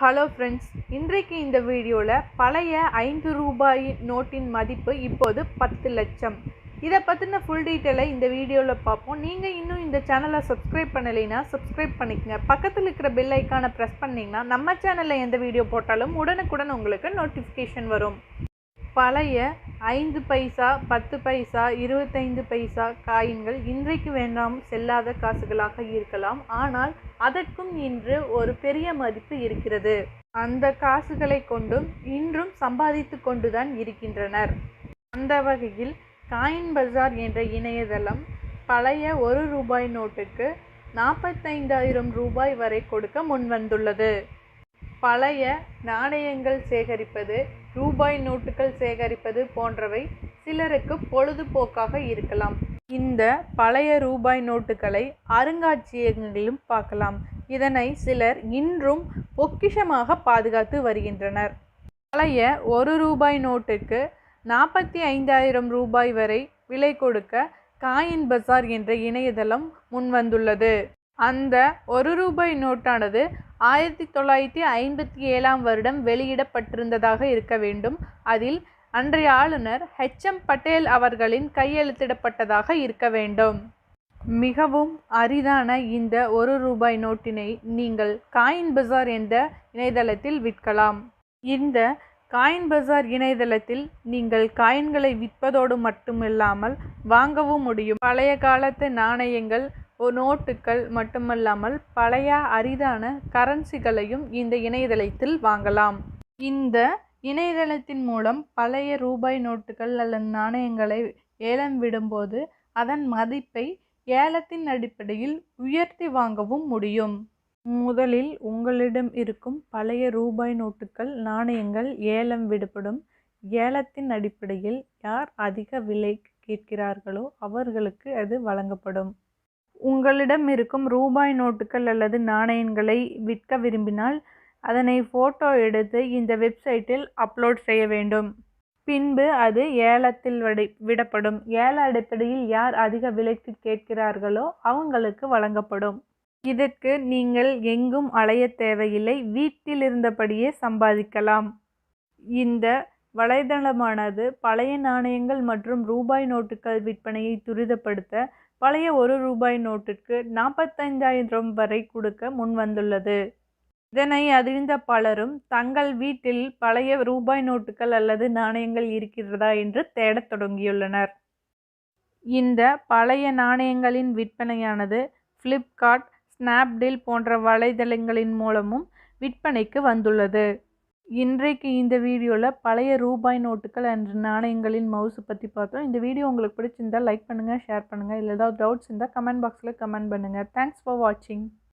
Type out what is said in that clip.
Hello friends இன்றைக்கு இந்த வீடியோவில் பழைய ஐந்து ரூபாய் நோட்டின் மதிப்பு இப்போது பத்து லட்சம். இதை பற்றின ஃபுல் டீட்டெயிலை இந்த வீடியோவில் பார்ப்போம். நீங்கள் இன்னும் இந்த சேனலை சப்ஸ்கிரைப் பண்ணலைன்னா சப்ஸ்கிரைப் பண்ணிக்கங்க. பக்கத்தில் இருக்கிற பெல் ஐக்கானை ப்ரெஸ் பண்ணிங்கன்னா நம்ம சேனலில் எந்த வீடியோ போட்டாலும் உடனுக்குடன் உங்களுக்கு நோட்டிஃபிகேஷன் வரும். பழைய ஐந்து பைசா பத்து பைசா இருபத்தைந்து பைசா காயின்கள் இன்றைக்கு வேண்டாம் செல்லாத காசுகளாக இருக்கலாம். ஆனால் அதற்கும் இன்று ஒரு பெரிய மதிப்பு இருக்கிறது. அந்த காசுகளை கொண்டும் இன்றும் சம்பாதித்து கொண்டுதான் இருக்கின்றனர். அந்த வகையில் காயின் பஜார் என்ற இணையதளம் பழைய ஒரு ரூபாய் நோட்டுக்கு நாற்பத்தைந்தாயிரம் ரூபாய் வரை கொடுக்க முன்வந்துள்ளது. பழைய நாணயங்கள் சேகரிப்பது ரூபாய் நோட்டுகள் சேகரிப்பது போன்றவை சிலருக்கு பொழுதுபோக்காக இருக்கலாம். இந்த பழைய ரூபாய் நோட்டுகளை அருங்காட்சியகங்களிலும் பார்க்கலாம். இதனை சிலர் இன்றும் பொக்கிஷமாக பாதுகாத்து வருகின்றனர். பழைய ஒரு ரூபாய் நோட்டுக்கு நாற்பத்தி ஐந்தாயிரம் ரூபாய் வரை விலை கொடுக்க காயின் பசார் என்ற இணையதளம் முன்வந்துள்ளது. அந்த ஒரு ரூபாய் நோட்டானது ஆயிரத்தி தொள்ளாயிரத்தி ஐம்பத்தி ஏழாம் வருடம் வெளியிடப்பட்டிருந்ததாக இருக்க வேண்டும். அதில் அன்றைய ஆளுநர் ஹெச்எம் பட்டேல் அவர்களின் கையெழுத்திடப்பட்டதாக இருக்க வேண்டும். மிகவும் அரிதான இந்த ஒரு ரூபாய் நோட்டினை நீங்கள் காயின் பஜார் என்ற இணையதளத்தில் விற்கலாம். இந்த காயின் பஜார் இணையதளத்தில் நீங்கள் காயின்களை விற்பதோடு மட்டுமில்லாமல் வாங்கவும் முடியும். பழைய காலத்து நாணயங்கள் நோட்டுகள் மட்டுமல்லாமல் பழைய அரிதான கரன்சிகளையும் இந்த இணையதளத்தில் வாங்கலாம். இந்த இணையதளத்தின் மூலம் பழைய ரூபாய் நோட்டுகள் அல்லது நாணயங்களை ஏலம் விடும்போது அதன் மதிப்பை ஏலத்தின் அடிப்படையில் உயர்த்தி வாங்கவும் முடியும். முதலில் உங்களிடம் இருக்கும் பழைய ரூபாய் நோட்டுகள் நாணயங்கள் ஏலம் விடப்படும். ஏலத்தின் அடிப்படையில் யார் அதிக விலை கேட்கிறார்களோ அவர்களுக்கு அது வழங்கப்படும். உங்களிடம் இருக்கும் ரூபாய் நோட்டுகள் அல்லது நாணயங்களை விற்க விரும்பினால் அதனை ஃபோட்டோ எடுத்து இந்த வெப்சைட்டில் அப்லோட் செய்ய வேண்டும். பின்பு அது ஏலத்தில் வடி விடப்படும். ஏல அடிப்படையில் யார் அதிக விலைக்கு கேட்கிறார்களோ அவங்களுக்கு வழங்கப்படும். இதற்கு நீங்கள் எங்கும் அலைய தேவையில்லை வீட்டில் இருந்தபடியே சம்பாதிக்கலாம். இந்த வலைதளமானது பழைய நாணயங்கள் மற்றும் ரூபாய் நோட்டுகள் விற்பனையை துரிதப்படுத்த பழைய ஒரு ரூபாய் நோட்டுக்கு நாற்பத்தைந்தாயிரம் வரை கொடுக்க முன்வந்துள்ளது இதனை அறிந்த பலரும் தங்கள் வீட்டில் பழைய ரூபாய் நோட்டுகள் அல்லது நாணயங்கள் இருக்கிறதா என்று தேடத் தொடங்கியுள்ளனர். இந்த பழைய நாணயங்களின் விற்பனையானது ஃப்ளிப்கார்ட் ஸ்னாப்டீல் போன்ற வலைதளங்களின் மூலமும் விற்பனைக்கு வந்துள்ளது. இன்றைக்கு இந்த வீடியோவில் பழைய ரூபாய் நோட்டுகள் அண்ட் நாணயங்களின் மவுசு பற்றி பார்த்தோம். இந்த வீடியோ உங்களுக்கு பிடிச்சிருந்தால் லைக் பண்ணுங்கள் ஷேர் பண்ணுங்கள் இல்லை ஏதாவது டவுட்ஸ் இருந்தால் கமெண்ட் பாக்ஸில் கமெண்ட் பண்ணுங்கள் தேங்க்ஸ் ஃபார் வாட்சிங்